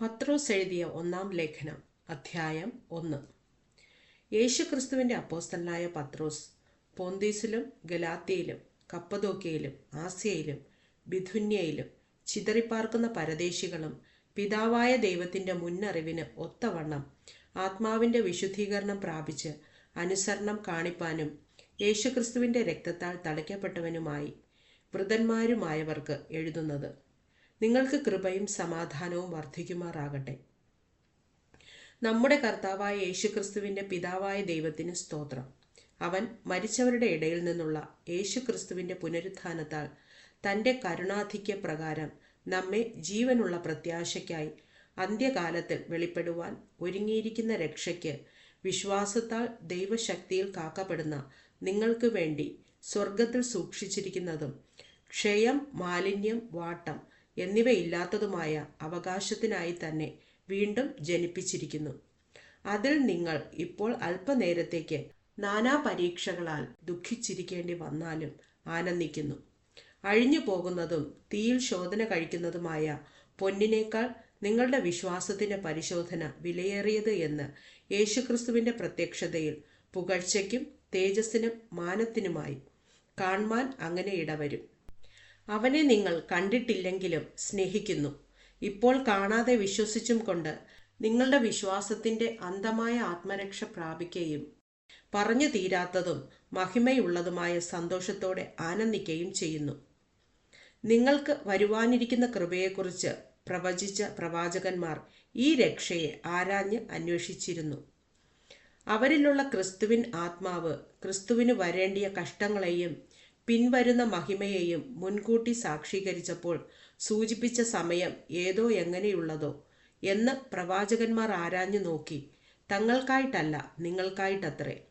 പത്രോസ് എഴുതിയ ഒന്നാം ലേഖനം അധ്യായം ഒന്ന്. യേശുക്രിസ്തുവിന്റെ അപ്പോസ്തലനായ പത്രോസ് പോന്തീസിലും ഗലാത്തിയിലും കപ്പദോക്കയിലും ആസിയയിലും ബിഥുന്യയിലും ചിതറിപ്പാർക്കുന്ന പരദേശികളും പിതാവായ ദൈവത്തിന്റെ മുന്നറിവിന് ഒത്തവണ്ണം ആത്മാവിന്റെ വിശുദ്ധീകരണം പ്രാപിച്ച് അനുസരണം കാണിപ്പാനും യേശുക്രിസ്തുവിന്റെ രക്തത്താൽ തളിക്കപ്പെട്ടവനുമായി വൃതന്മാരുമായവർക്ക് എഴുതുന്നത്. നിങ്ങൾക്ക് കൃപയും സമാധാനവും വർദ്ധിക്കുമാറാകട്ടെ. നമ്മുടെ കർത്താവായ യേശുക്രിസ്തുവിന്റെ പിതാവായ ദൈവത്തിന് സ്തോത്രം. അവൻ മരിച്ചവരുടെ ഇടയിൽ നിന്നുള്ള യേശുക്രിസ്തുവിന്റെ പുനരുത്ഥാനത്താൽ തന്റെ കരുണാധിക്യ പ്രകാരം നമ്മെ ജീവനുള്ള പ്രത്യാശയ്ക്കായി അന്ത്യകാലത്തിൽ വെളിപ്പെടുവാൻ ഒരുങ്ങിയിരിക്കുന്ന രക്ഷയ്ക്ക് വിശ്വാസത്താൽ ദൈവശക്തിയിൽ കാക്കപ്പെടുന്ന നിങ്ങൾക്ക് വേണ്ടി സ്വർഗത്തിൽ സൂക്ഷിച്ചിരിക്കുന്നതും ക്ഷയം മാലിന്യം വാട്ടം എന്നിവയില്ലാത്തതുമായ അവകാശത്തിനായി തന്നെ വീണ്ടും ജനിപ്പിച്ചിരിക്കുന്നു. അതിൽ നിങ്ങൾ ഇപ്പോൾ അല്പനേരത്തേക്ക് നാനാ പരീക്ഷകളാൽ ദുഃഖിച്ചിരിക്കേണ്ടി വന്നാലും ആനന്ദിക്കുന്നു. അഴിഞ്ഞു പോകുന്നതും തീയിൽ ശോധന കഴിക്കുന്നതുമായ പൊന്നിനേക്കാൾ നിങ്ങളുടെ വിശ്വാസത്തിന്റെ പരിശോധന വിലയേറിയത് എന്ന് യേശുക്രിസ്തുവിന്റെ പ്രത്യക്ഷതയിൽ പുകഴ്ചയ്ക്കും തേജസ്സിനും മാനത്തിനുമായി കാണുവാൻ അങ്ങനെ ഇടവരും. അവനെ നിങ്ങൾ കണ്ടിട്ടില്ലെങ്കിലും സ്നേഹിക്കുന്നു. ഇപ്പോൾ കാണാതെ വിശ്വസിച്ചും കൊണ്ട് നിങ്ങളുടെ വിശ്വാസത്തിന്റെ അന്തമായ ആത്മരക്ഷ പ്രാപിക്കുകയും പറഞ്ഞു തീരാത്തതും മഹിമയുള്ളതുമായ സന്തോഷത്തോടെ ആനന്ദിക്കുകയും ചെയ്യുന്നു. നിങ്ങൾക്ക് വരുവാനിരിക്കുന്ന കൃപയെക്കുറിച്ച് പ്രവചിച്ച പ്രവാചകന്മാർ ഈ രക്ഷയെ ആരാഞ്ഞ് അന്വേഷിച്ചിരുന്നു. അവരിലുള്ള ക്രിസ്തുവിൻ ആത്മാവ് ക്രിസ്തുവിന് വരേണ്ടിയ കഷ്ടങ്ങളെയും പിൻവരുന്ന മഹിമയെയും മുൻകൂട്ടി സാക്ഷീകരിച്ചപ്പോൾ സൂചിപ്പിച്ച സമയം ഏതോ എങ്ങനെയുള്ളതോ എന്ന് പ്രവാചകന്മാർ ആരാഞ്ഞു നോക്കി. തങ്ങൾക്കായിട്ടല്ല നിങ്ങൾക്കായിട്ടത്രേ.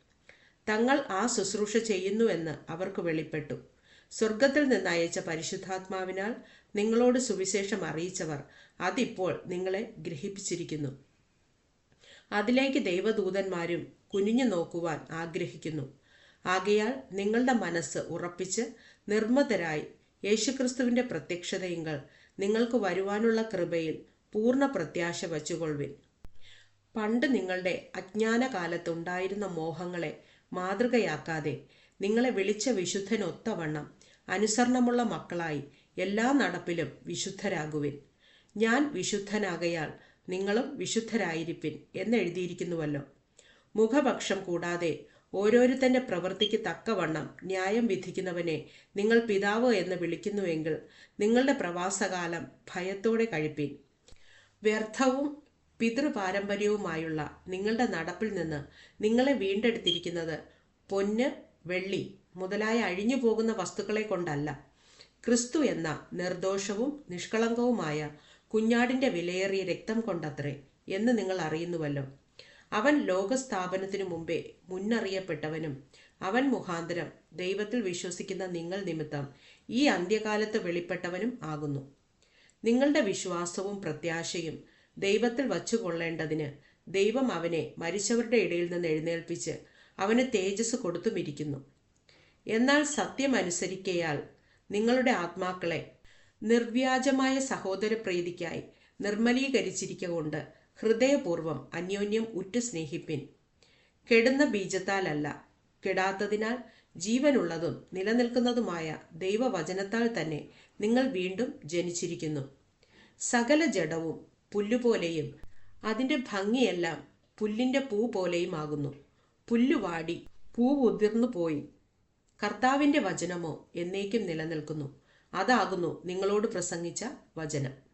തങ്ങൾ ആ ശുശ്രൂഷ ചെയ്യുന്നുവെന്ന് അവർക്ക് വെളിപ്പെട്ടു. സ്വർഗത്തിൽ നിന്ന് അയച്ച പരിശുദ്ധാത്മാവിനാൽ നിങ്ങളോട് സുവിശേഷം അറിയിച്ചവർ അതിപ്പോൾ നിങ്ങളെ ഗ്രഹിപ്പിച്ചിരിക്കുന്നു. അതിലേക്ക് ദൈവദൂതന്മാരും കുനിഞ്ഞു നോക്കുവാൻ ആഗ്രഹിക്കുന്നു. ആകയാൽ നിങ്ങളുടെ മനസ്സ് ഉറപ്പിച്ച് നിർമ്മതരായി യേശുക്രിസ്തുവിന്റെ പ്രത്യക്ഷതയെങ്കിൽ നിങ്ങൾക്ക് വരുവാനുള്ള കൃപയിൽ പൂർണ പ്രത്യാശ വച്ചുകൊള്ളുവിൻ. പണ്ട് നിങ്ങളുടെ അജ്ഞാനകാലത്തുണ്ടായിരുന്ന മോഹങ്ങളെ മാതൃകയാക്കാതെ നിങ്ങളെ വിളിച്ച വിശുദ്ധനൊത്തവണ്ണം അനുസരണമുള്ള മക്കളായി എല്ലാ നടപ്പിലും വിശുദ്ധരാകുവിൻ. ഞാൻ വിശുദ്ധനാകയാൽ നിങ്ങളും വിശുദ്ധരായിരിപ്പിൻ എന്നെഴുതിയിരിക്കുന്നുവല്ലോ. മുഖപക്ഷം കൂടാതെ ഓരോരുത്തന്റെ പ്രവൃത്തിക്ക് തക്കവണ്ണം ന്യായം വിധിക്കുന്നവനെ നിങ്ങൾ പിതാവ് എന്ന് വിളിക്കുന്നുവെങ്കിൽ നിങ്ങളുടെ പ്രവാസകാലം ഭയത്തോടെ കഴിപ്പീൻ. വ്യർത്ഥവും പിതൃപാരമ്പര്യവുമായുള്ള നിങ്ങളുടെ നടപ്പിൽ നിന്ന് നിങ്ങളെ വീണ്ടെടുത്തിരിക്കുന്നത് പൊന്ന് വെള്ളി മുതലായ അഴിഞ്ഞു പോകുന്ന വസ്തുക്കളെ കൊണ്ടല്ല. ക്രിസ്തു എന്ന നിർദോഷവും നിഷ്കളങ്കവുമായ കുഞ്ഞാടിന്റെ വിലയേറിയ രക്തം കൊണ്ടത്രേ എന്ന് നിങ്ങൾ അറിയുന്നുവല്ലോ. അവൻ ലോകസ്ഥാപനത്തിനു മുമ്പേ മുന്നറിയപ്പെട്ടവനും അവൻ മുഖാന്തരം ദൈവത്തിൽ വിശ്വസിക്കുന്ന നിങ്ങൾ നിമിത്തം ഈ അന്ത്യകാലത്ത് വെളിപ്പെട്ടവനും ആകുന്നു. നിങ്ങളുടെ വിശ്വാസവും പ്രത്യാശയും ദൈവത്തിൽ വച്ചുകൊള്ളേണ്ടതിന് ദൈവം അവനെ മരിച്ചവരുടെ ഇടയിൽ നിന്ന് എഴുന്നേൽപ്പിച്ച് അവന് തേജസ് കൊടുത്തുമിരിക്കുന്നു. എന്നാൽ സത്യമനുസരിക്കയാൽ നിങ്ങളുടെ ആത്മാക്കളെ നിർവ്യാജമായ സഹോദര പ്രീതിക്കായി നിർമ്മലീകരിച്ചിരിക്കൊണ്ട് ഹൃദയപൂർവം അന്യോന്യം ഉറ്റു സ്നേഹിപ്പിൻ. കെടുന്ന ബീജത്താലല്ല. കെടാത്തതിനാൽ ജീവനുള്ളതും നിലനിൽക്കുന്നതുമായ ദൈവവചനത്താൽ തന്നെ നിങ്ങൾ വീണ്ടും ജനിച്ചിരിക്കുന്നു. സകല ജഡവും പുല്ലുപോലെയും അതിന്റെ ഭംഗിയെല്ലാം പുല്ലിന്റെ പൂ പോലെയും ആകുന്നു പുല്ലുവാടി പൂ ഉതിർന്നു പോയി. കർത്താവിന്റെ വചനമോ എന്നേക്കും നിലനിൽക്കുന്നു. അതാകുന്നു നിങ്ങളോട് പ്രസംഗിച്ച വചനം.